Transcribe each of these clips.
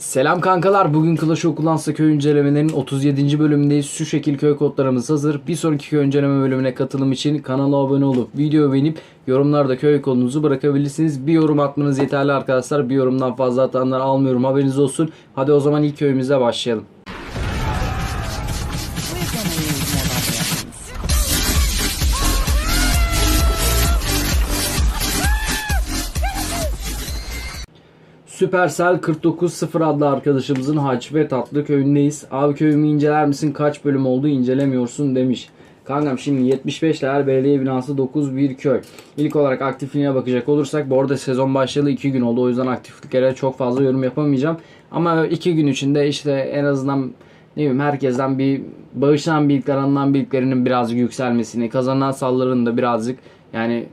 Selam kankalar. Bugün Clash of Clans'ta köy incelemelerinin 37. bölümündeyiz. Şu şekil köy kodlarımız hazır. Bir sonraki köy inceleme bölümüne katılım için kanala abone olup videoyu beğenip yorumlarda köy kodunuzu bırakabilirsiniz. Bir yorum atmanız yeterli arkadaşlar. Bir yorumdan fazla atanlar almıyorum haberiniz olsun. Hadi o zaman ilk köyümüze başlayalım. Supercell 49.0 adlı arkadaşımızın Haç ve Tatlı köyündeyiz. Abi köyümü inceler misin? Kaç bölüm oldu incelemiyorsun demiş. Kankam şimdi 75 değer belediye binası 9 bir köy. İlk olarak aktifliğine bakacak olursak bu arada sezon başlayalı 2 gün oldu. O yüzden aktifliklere çok fazla yorum yapamayacağım. Ama 2 gün içinde işte en azından ne bileyim herkesten bir bağışlanan birlikler alınan birliklerinin birazcık yükselmesini, kazanan saldırının da birazcık yani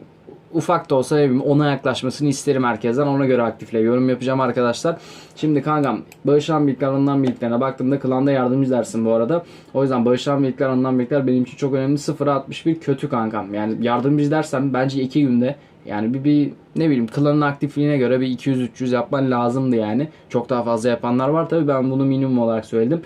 ufak da olsa bileyim ona yaklaşmasını isterim herkesten. Ona göre aktifle yorum yapacağım arkadaşlar. Şimdi kankam bağışlanan birlikler alınan birliklerine baktığımda klanda yardımcı dersin bu arada. O yüzden bağışlanan birlikler alınan birlikler benim için çok önemli. 0'a 61 kötü kankam. Yani yardımcı dersen bence 2 günde yani bir, bir ne bileyim klanın aktifliğine göre bir 200-300 yapman lazımdı yani. Çok daha fazla yapanlar var tabi ben bunu minimum olarak söyledim.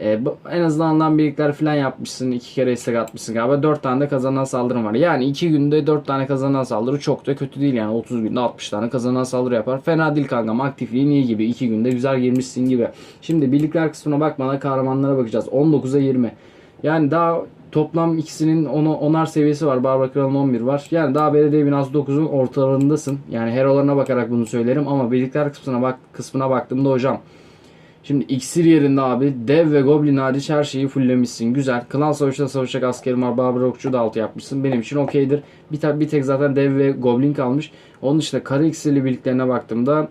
E, en azından alınan birlikler falan yapmışsın. iki kere istek atmışsın galiba. 4 tane de kazanan saldırın var. Yani 2 günde 4 tane kazanan saldırı çok da kötü değil yani. 30 günde 60 tane kazanan saldırı yapar. Fena değil kankam. Aktifliğin iyi gibi. 2 günde güzel girmişsin gibi. Şimdi birlikler kısmına bakmadan kahramanlara bakacağız. 19'a 20. Yani daha toplam ikisinin onu onar seviyesi var. Barbar Kral'ın 11 var. Yani daha belediye binası 9'un ortalarındasın. Yani herolarına bakarak bunu söylerim ama birlikler kısmına bak kısmına baktığımda hocam Şimdi iksir yerinde abi dev ve goblin hariç her şeyi fulllemişsin. Güzel. Klan savaşta savaşacak askerim var. Barbar okçu da altı yapmışsın. Benim için okeydir. Bir, ta- bir tek zaten dev ve goblin kalmış. Onun dışında kara iksirli birliklerine baktığımda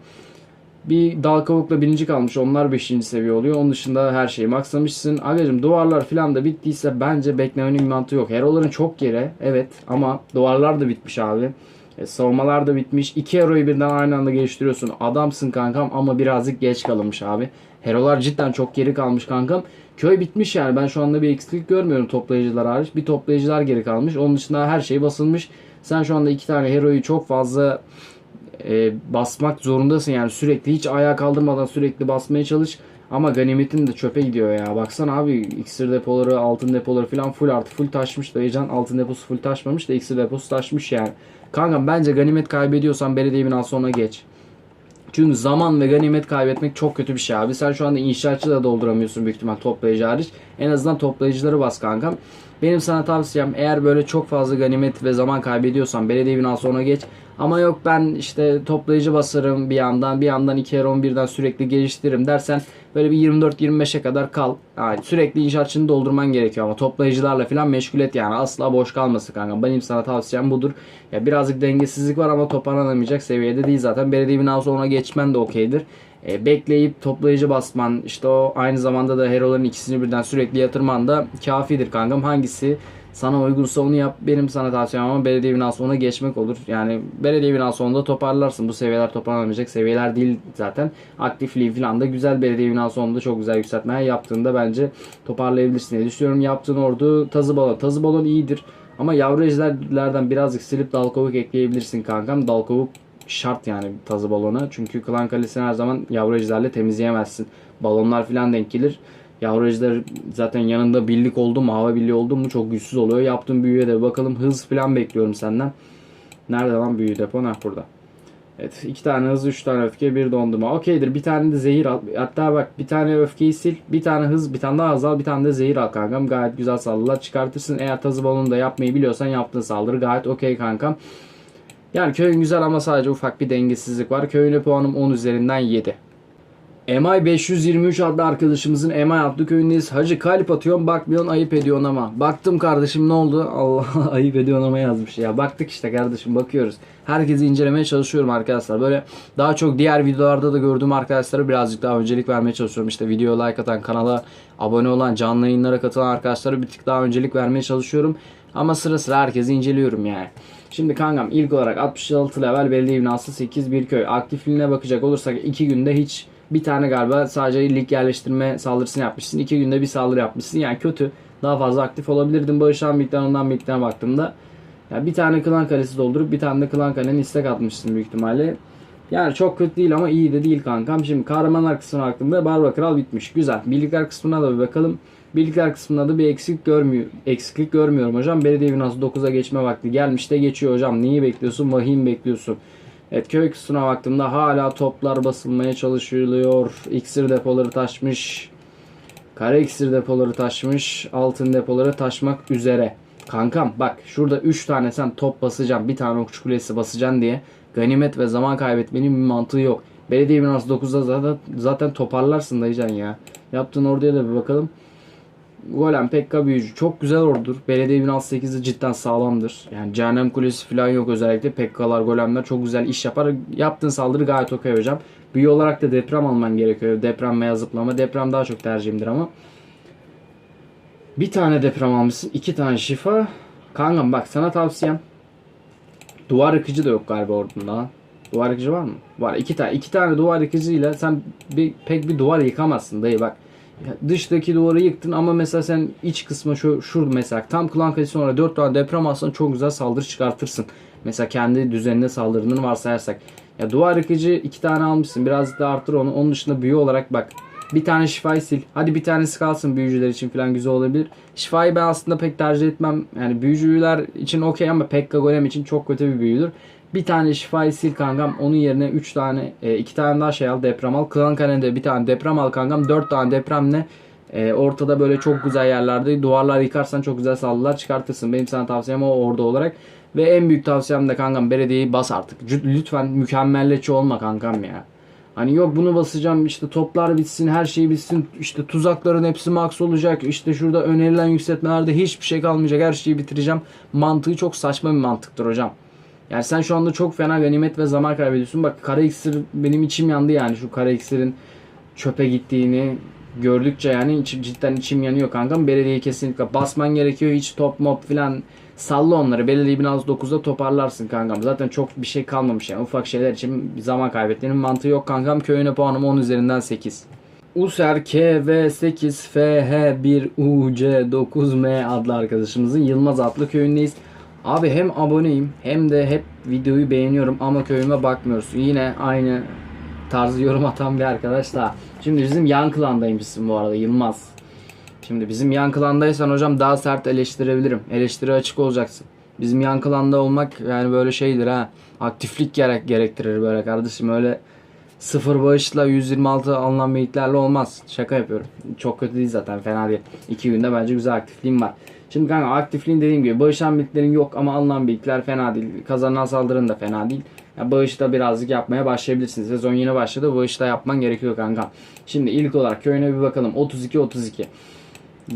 bir dal kavukla birinci kalmış. Onlar 5. seviye oluyor. Onun dışında her şeyi maksamışsın. Agacım duvarlar falan da bittiyse bence beklemenin bir mantığı yok. Hero'ların çok yere evet ama duvarlar da bitmiş abi. E, savunmalar da bitmiş. İki hero'yu birden aynı anda geliştiriyorsun. Adamsın kankam ama birazcık geç kalınmış abi. Hero'lar cidden çok geri kalmış kankam. Köy bitmiş yani. Ben şu anda bir eksiklik görmüyorum toplayıcılar hariç. Bir toplayıcılar geri kalmış. Onun dışında her şey basılmış. Sen şu anda iki tane hero'yu çok fazla e, basmak zorundasın yani sürekli hiç ayağa kaldırmadan sürekli basmaya çalış ama ganimetin de çöpe gidiyor ya. Baksana abi iksir depoları, altın depoları falan full artı full taşmış. Dayıcan altın deposu full taşmamış da iksir deposu taşmış yani. Kankam bence ganimet kaybediyorsan belediye binası ona geç. Çünkü zaman ve ganimet kaybetmek çok kötü bir şey abi. Sen şu anda inşaatçı da dolduramıyorsun büyük ihtimal toplayıcı hariç. En azından toplayıcıları bas kankam. Benim sana tavsiyem eğer böyle çok fazla ganimet ve zaman kaybediyorsan belediye binası ona geç. Ama yok ben işte toplayıcı basarım bir yandan bir yandan 2 kere 11'den sürekli geliştiririm dersen böyle bir 24-25'e kadar kal. Yani sürekli inşaatçını doldurman gerekiyor ama toplayıcılarla falan meşgul et yani asla boş kalmasın kanka. Benim sana tavsiyem budur. Ya birazcık dengesizlik var ama toparlanamayacak seviyede değil zaten. Belediye binası ona geçmen de okeydir. E, bekleyip toplayıcı basman işte o aynı zamanda da heroların ikisini birden sürekli yatırman da kafidir kankam. Hangisi sana uygunsa onu yap. Benim sana tavsiyem ama belediye binası ona geçmek olur. Yani belediye binası onda toparlarsın. Bu seviyeler toparlanamayacak seviyeler değil zaten. Aktifliği falan da güzel belediye binası onda çok güzel yükseltmeye yaptığında bence toparlayabilirsin diye düşünüyorum. Yaptığın ordu tazı balon. Tazı balon iyidir. Ama yavru ejderlerden birazcık silip dal kovuk ekleyebilirsin kankam. Dal kovuk şart yani tazı balona. Çünkü klan kalesini her zaman yavru ejderle temizleyemezsin. Balonlar falan denk gelir. Yavru ejder zaten yanında birlik oldu mu, hava birliği oldu mu çok güçsüz oluyor. Yaptığın büyüye de bakalım. Hız falan bekliyorum senden. Nerede lan büyü depo? Heh burada. Evet iki tane hız, üç tane öfke, bir dondurma. Okeydir. Bir tane de zehir al. Hatta bak bir tane öfkeyi sil, bir tane hız, bir tane daha hız bir tane de zehir al kankam. Gayet güzel saldırılar çıkartırsın. Eğer tazı balonu da yapmayı biliyorsan yaptığın saldırı gayet okey kankam. Yani köyün güzel ama sadece ufak bir dengesizlik var. Köyüne puanım 10 üzerinden 7. MI 523 adlı arkadaşımızın MI adlı köyündeyiz. Hacı kalp atıyorum bakmıyorsun ayıp ediyorsun ama. Baktım kardeşim ne oldu? Allah ayıp ediyorsun ama yazmış ya. Baktık işte kardeşim bakıyoruz. Herkesi incelemeye çalışıyorum arkadaşlar. Böyle daha çok diğer videolarda da gördüğüm arkadaşlara birazcık daha öncelik vermeye çalışıyorum. İşte videoya like atan, kanala abone olan, canlı yayınlara katılan arkadaşlara bir tık daha öncelik vermeye çalışıyorum. Ama sıra sıra herkesi inceliyorum yani. Şimdi kankam ilk olarak 66 level belediye binası 8 bir köy. Aktifliğine bakacak olursak 2 günde hiç bir tane galiba sadece lig yerleştirme saldırısını yapmışsın. 2 günde bir saldırı yapmışsın. Yani kötü. Daha fazla aktif olabilirdin. Bağışan miktarından miktarına baktığımda. Yani bir tane klan kalesi doldurup bir tane de klan kalenin istek atmışsın büyük ihtimalle. Yani çok kötü değil ama iyi de değil kankam. Şimdi kahramanlar kısmına hakkında Barba Kral bitmiş. Güzel. Birlikler kısmına da bir bakalım. Birlikler kısmında da bir eksik görmüyor, eksiklik görmüyorum hocam. Belediye binası 9'a geçme vakti gelmiş de geçiyor hocam. Neyi bekliyorsun? Vahim bekliyorsun. Evet köy kısmına baktığımda hala toplar basılmaya çalışılıyor. İksir depoları taşmış. Kara iksir depoları taşmış. Altın depoları taşmak üzere. Kankam bak şurada 3 tane sen top basacaksın. Bir tane okçu kulesi basacaksın diye. Ganimet ve zaman kaybetmenin bir mantığı yok. Belediye binası 9'da zaten, zaten toparlarsın dayıcan ya. Yaptığın orduya da bir bakalım. Golem Pekka büyücü çok güzel ordudur. Belediye binası 8'i cidden sağlamdır. Yani cehennem kulesi falan yok özellikle. Pekkalar, golemler çok güzel iş yapar. Yaptığın saldırı gayet okey hocam. Büyü olarak da deprem alman gerekiyor. Deprem veya zıplama. Deprem daha çok tercihimdir ama. Bir tane deprem almışsın. iki tane şifa. Kankam bak sana tavsiyem. Duvar yıkıcı da yok galiba ordunda. Duvar yıkıcı var mı? Var. iki tane. iki tane duvar yıkıcıyla sen bir, pek bir duvar yıkamazsın dayı bak. Dıştaki duvarı yıktın ama mesela sen iç kısmı şu şur mesela tam klan kalesi sonra 4 tane deprem alsan çok güzel saldırı çıkartırsın. Mesela kendi düzenine saldırdığını varsayarsak. Ya duvar yıkıcı iki tane almışsın. Birazcık da artır onu. Onun dışında büyü olarak bak. Bir tane şifayı sil. Hadi bir tanesi kalsın büyücüler için falan güzel olabilir. Şifayı ben aslında pek tercih etmem. Yani büyücüler için okey ama Pekka Golem için çok kötü bir büyüdür. Bir tane şifayı sil kankam. Onun yerine 3 tane, 2 tane daha şey al deprem al. Klan kalende bir tane deprem al kankam. 4 tane depremle e, ortada böyle çok güzel yerlerde duvarlar yıkarsan çok güzel saldırılar çıkartırsın. Benim sana tavsiyem o orada olarak. Ve en büyük tavsiyem de kankam belediyeyi bas artık. Lütfen mükemmeliyetçi olma kankam ya. Hani yok bunu basacağım işte toplar bitsin her şey bitsin işte tuzakların hepsi max olacak işte şurada önerilen yükseltmelerde hiçbir şey kalmayacak her şeyi bitireceğim. Mantığı çok saçma bir mantıktır hocam. Yani sen şu anda çok fena ganimet ve zaman kaybediyorsun. Bak kara iksir benim içim yandı yani şu kara iksirin çöpe gittiğini gördükçe yani içim, cidden içim yanıyor kankam. Belediyeyi kesinlikle basman gerekiyor. Hiç top mop filan salla onları. Belediye binası 9'da toparlarsın kankam. Zaten çok bir şey kalmamış yani. Ufak şeyler için zaman kaybetmenin mantığı yok kankam. Köyüne puanım 10 üzerinden 8. User KV8 FH1 UC9M adlı arkadaşımızın Yılmaz adlı köyündeyiz. Abi hem aboneyim hem de hep videoyu beğeniyorum ama köyüme bakmıyorsun. Yine aynı tarzı yorum atan bir arkadaş da. Şimdi bizim yan klandaymışsın bu arada Yılmaz. Şimdi bizim yan klandaysan hocam daha sert eleştirebilirim. Eleştiri açık olacaksın. Bizim yan klanda olmak yani böyle şeydir ha. Aktiflik gerek gerektirir böyle kardeşim. Öyle sıfır bağışla 126 alınan beyitlerle olmaz. Şaka yapıyorum. Çok kötü değil zaten fena değil. İki günde bence güzel aktifliğim var. Şimdi kanka aktifliğin dediğim gibi bağışan beyitlerin yok ama alınan beyitler fena değil. Kazanan saldırın da fena değil. Ya bağışta birazcık yapmaya başlayabilirsiniz. Sezon yeni başladı. Bağışta yapman gerekiyor kanka. Şimdi ilk olarak köyüne bir bakalım. 32-32.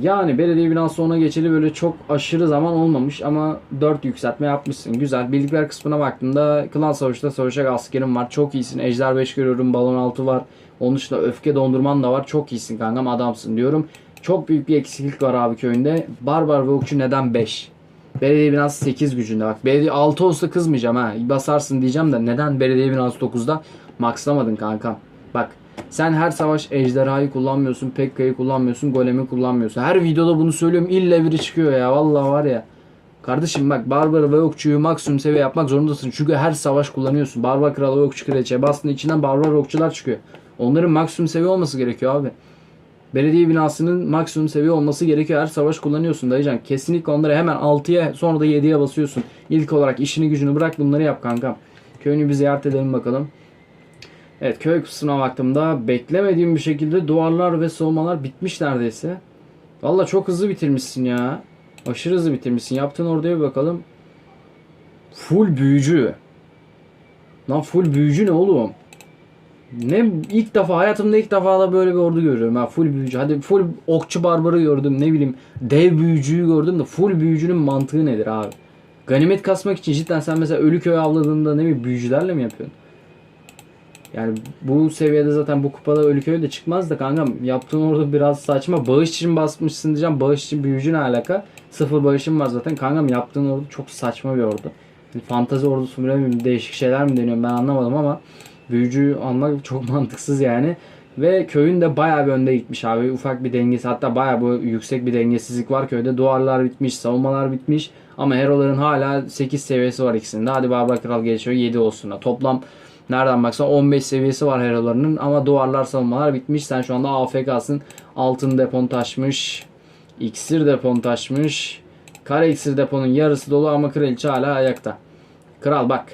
Yani belediye binası ona geçeli böyle çok aşırı zaman olmamış ama 4 yükseltme yapmışsın. Güzel. Birlikler kısmına baktığımda klan savaşta savaşacak askerim var. Çok iyisin. Ejder 5 görüyorum. Balon 6 var. Onun dışında öfke dondurman da var. Çok iyisin kankam adamsın diyorum. Çok büyük bir eksiklik var abi köyünde. Barbar ve okçu neden 5? Belediye binası 8 gücünde bak. Belediye 6 olsa kızmayacağım ha. Basarsın diyeceğim de neden belediye binası 9'da maxlamadın kankam? Bak sen her savaş ejderhayı kullanmıyorsun, Pekka'yı kullanmıyorsun, golemi kullanmıyorsun. Her videoda bunu söylüyorum. İlle biri çıkıyor ya. Vallahi var ya. Kardeşim bak Barbar ve Okçu'yu maksimum seviye yapmak zorundasın. Çünkü her savaş kullanıyorsun. Barbar Kralı Okçu Kraliçe. Bastığın içinden Barbar Okçular çıkıyor. Onların maksimum seviye olması gerekiyor abi. Belediye binasının maksimum seviye olması gerekiyor. Her savaş kullanıyorsun dayıcan. Kesinlikle onları hemen 6'ya sonra da 7'ye basıyorsun. İlk olarak işini gücünü bırak bunları yap kankam. Köyünü bir ziyaret edelim bakalım. Evet köy kısmına baktığımda beklemediğim bir şekilde duvarlar ve soğumalar bitmiş neredeyse. Valla çok hızlı bitirmişsin ya. Aşırı hızlı bitirmişsin. Yaptığın oraya bir bakalım. Full büyücü. Lan full büyücü ne oğlum? Ne ilk defa hayatımda ilk defa da böyle bir ordu görüyorum. Ha full büyücü. Hadi full okçu barbarı gördüm. Ne bileyim dev büyücüyü gördüm de full büyücünün mantığı nedir abi? Ganimet kasmak için cidden sen mesela ölü köy avladığında ne bileyim büyücülerle mi yapıyorsun? Yani bu seviyede zaten bu kupada Ölüköy de çıkmaz da kankam yaptığın orada biraz saçma. Bağış için basmışsın diyeceğim. Bağış için büyücü ne alaka? Sıfır bağışım var zaten. Kankam yaptığın orada çok saçma bir ordu. Yani fantazi ordusu mu bilmiyorum değişik şeyler mi deniyorum ben anlamadım ama büyücü almak çok mantıksız yani. Ve köyün de bayağı bir önde gitmiş abi. Ufak bir dengesi hatta bayağı bu yüksek bir dengesizlik var köyde. Duvarlar bitmiş, savunmalar bitmiş. Ama heroların hala 8 seviyesi var ikisinde. Hadi Barbar Kral geçiyor 7 olsun. Toplam Nereden baksan 15 seviyesi var herolarının ama duvarlar savunmalar bitmiş. Sen şu anda AFK'sın. Altın depon taşmış. İksir depon taşmış. Kara iksir deponun yarısı dolu ama kraliçe hala ayakta. Kral bak.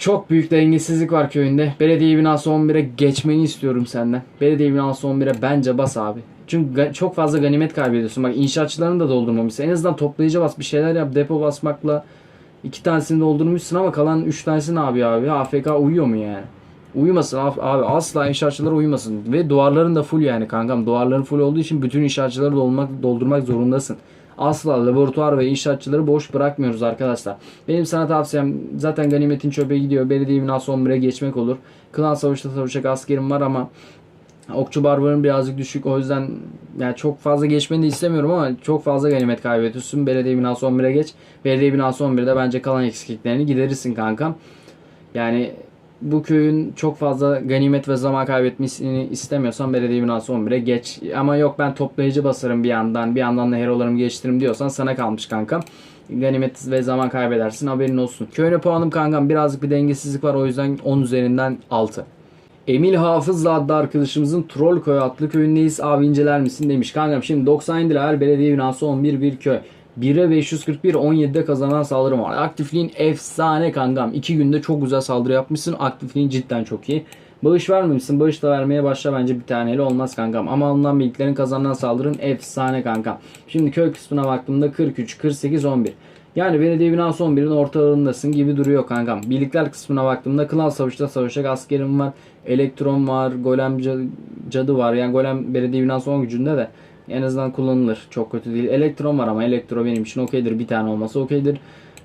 Çok büyük dengesizlik var köyünde. Belediye binası 11'e geçmeni istiyorum senden. Belediye binası 11'e bence bas abi. Çünkü çok fazla ganimet kaybediyorsun. Bak inşaatçılarını da doldurmamışsın. En azından toplayıcı bas bir şeyler yap. Depo basmakla iki tanesini doldurmuşsun ama kalan üç tanesi ne yapıyor abi? AFK uyuyor mu yani? Uyumasın abi, abi asla inşaatçılar uyumasın. Ve duvarların da full yani kankam. Duvarların full olduğu için bütün inşaatçıları dolmak, doldurmak zorundasın. Asla laboratuvar ve inşaatçıları boş bırakmıyoruz arkadaşlar. Benim sana tavsiyem zaten ganimetin çöpe gidiyor. Belediye binası 11'e geçmek olur. Klan savaşta savaşacak askerim var ama Okçu barbarın birazcık düşük o yüzden yani çok fazla geçmeni de istemiyorum ama çok fazla ganimet kaybediyorsun. Belediye binası 11'e geç. Belediye binası 11'de bence kalan eksikliklerini giderirsin kankam. Yani bu köyün çok fazla ganimet ve zaman kaybetmesini istemiyorsan belediye binası 11'e geç. Ama yok ben toplayıcı basarım bir yandan bir yandan da herolarımı geçtiririm diyorsan sana kalmış kankam. Ganimet ve zaman kaybedersin haberin olsun. Köyüne puanım kankam birazcık bir dengesizlik var o yüzden 10 üzerinden 6. Emil Hafız'la adlı arkadaşımızın Trollköy adlı köyündeyiz. Abi inceler misin demiş. Kankam şimdi 97 level belediye binası 11 bir köy. 1'e 541 17'de kazanan saldırı var. Aktifliğin efsane kankam. 2 günde çok güzel saldırı yapmışsın. Aktifliğin cidden çok iyi. Bağış vermemişsin. Bağış da vermeye başla bence bir taneyle olmaz kankam. Ama alınan birliklerin kazanan saldırın efsane kankam. Şimdi köy kısmına baktığımda 43, 48, 11. Yani belediye binası 11'in ortalarındasın gibi duruyor kankam. Birlikler kısmına baktığımda klan savaşta savaşacak askerim var. Elektron var. Golem ca- cadı var. Yani golem belediye binası 10 gücünde de en azından kullanılır. Çok kötü değil. Elektron var ama elektro benim için okeydir. Bir tane olması okeydir.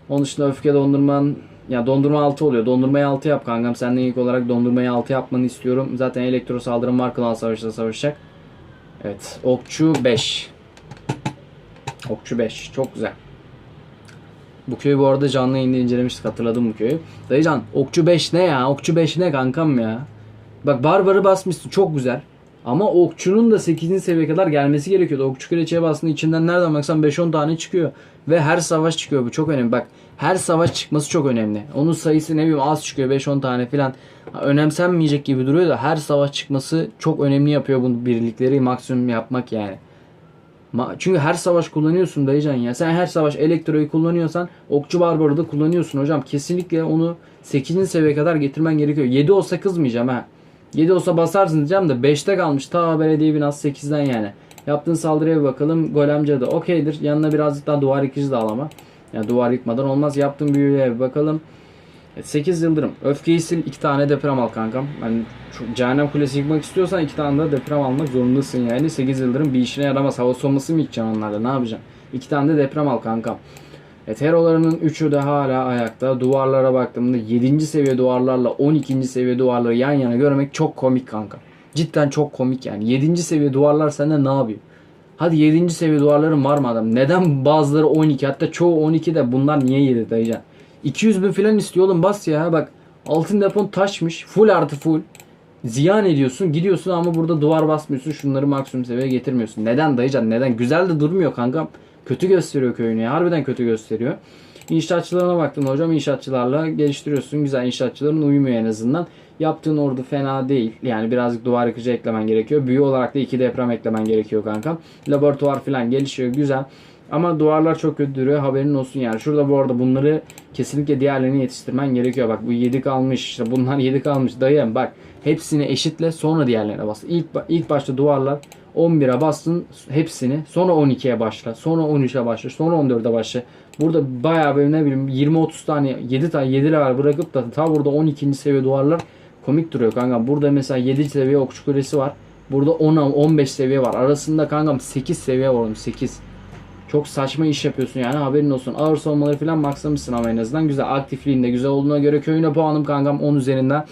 Onun dışında öfke dondurman ya dondurma 6 oluyor. Dondurmayı 6 yap kankam. Senden ilk olarak dondurmayı 6 yapmanı istiyorum. Zaten elektro saldırım var. Klan savaşta savaşacak. Evet. Okçu 5. Okçu 5. Çok güzel. Bu köyü bu arada canlı yayında incelemiştik hatırladım bu köyü. Dayıcan okçu 5 ne ya? Okçu 5 ne kankam ya? Bak barbarı basmışsın çok güzel. Ama okçunun da 8. seviye kadar gelmesi gerekiyordu. Okçu kraliçeye bastığında içinden nereden baksan 5-10 tane çıkıyor. Ve her savaş çıkıyor bu çok önemli. Bak her savaş çıkması çok önemli. Onun sayısı ne bileyim az çıkıyor 5-10 tane falan. Önemsenmeyecek gibi duruyor da her savaş çıkması çok önemli yapıyor bu birlikleri maksimum yapmak yani. Çünkü her savaş kullanıyorsun dayıcan ya. Sen her savaş elektroyu kullanıyorsan okçu barbarı da kullanıyorsun hocam. Kesinlikle onu 8. seviyeye kadar getirmen gerekiyor. 7 olsa kızmayacağım ha. 7 olsa basarsın diyeceğim de 5'te kalmış ta belediye binası 8'den yani. Yaptığın saldırıya bir bakalım. Golemce de okeydir. Yanına birazcık daha duvar yıkıcı da al ama. Yani duvar yıkmadan olmaz. Yaptığın büyüye bir bakalım. 8 yıldırım. Öfkeyi sil 2 tane deprem al kankam. Yani çok cehennem kulesi yıkmak istiyorsan 2 tane de deprem almak zorundasın yani. 8 yıldırım bir işine yaramaz. Hava soğuması mı yıkacaksın onlarla ne yapacaksın? 2 tane de deprem al kankam. Evet herolarının 3'ü de hala ayakta. Duvarlara baktığımda 7. seviye duvarlarla 12. seviye duvarları yan yana görmek çok komik kanka. Cidden çok komik yani. 7. seviye duvarlar sende ne yapıyor? Hadi 7. seviye duvarların var mı adam? Neden bazıları 12 hatta çoğu 12 de bunlar niye 7 dayıcan? 200 bin falan istiyor oğlum bas ya bak altın depon taşmış full artı full ziyan ediyorsun gidiyorsun ama burada duvar basmıyorsun şunları maksimum seviyeye getirmiyorsun. Neden dayıcan neden güzel de durmuyor kankam kötü gösteriyor köyünü ya harbiden kötü gösteriyor. İnşaatçılarına baktım hocam inşaatçılarla geliştiriyorsun güzel inşaatçıların uyumuyor en azından. Yaptığın ordu fena değil. Yani birazcık duvar yıkıcı eklemen gerekiyor. Büyü olarak da iki deprem eklemen gerekiyor kankam. Laboratuvar falan gelişiyor güzel. Ama duvarlar çok kötü duruyor haberin olsun yani. Şurada bu arada bunları kesinlikle diğerlerini yetiştirmen gerekiyor. Bak bu 7 kalmış işte bunlar 7 kalmış dayım bak. Hepsini eşitle sonra diğerlerine bas. İlk, ilk başta duvarlar 11'e bastın hepsini sonra 12'ye başla sonra 13'e başla sonra 14'e başla. Burada bayağı böyle ne bileyim 20-30 tane 7 tane 7 level bırakıp da ta burada 12. seviye duvarlar komik duruyor kanka. Burada mesela 7 seviye okçu kulesi var. Burada 10 15 seviye var. Arasında kankam 8 seviye var oğlum 8. Çok saçma iş yapıyorsun yani haberin olsun. Ağır savunmaları falan maksamışsın ama en azından güzel. Aktifliğinde güzel olduğuna göre köyüne puanım kankam 10 üzerinden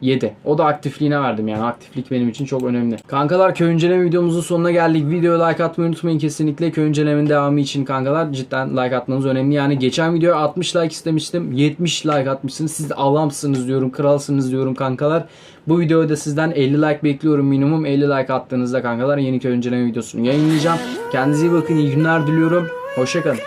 7. O da aktifliğine verdim yani. Aktiflik benim için çok önemli. Kankalar köy inceleme videomuzun sonuna geldik. Videoya like atmayı unutmayın kesinlikle. Köy incelemenin devamı için kankalar cidden like atmanız önemli. Yani geçen videoya 60 like istemiştim. 70 like atmışsınız. Siz de Allah'ımsınız diyorum. Kralsınız diyorum kankalar. Bu videoda da sizden 50 like bekliyorum minimum. 50 like attığınızda kankalar yeni köy inceleme videosunu yayınlayacağım. Kendinize iyi bakın. iyi günler diliyorum. Hoşçakalın.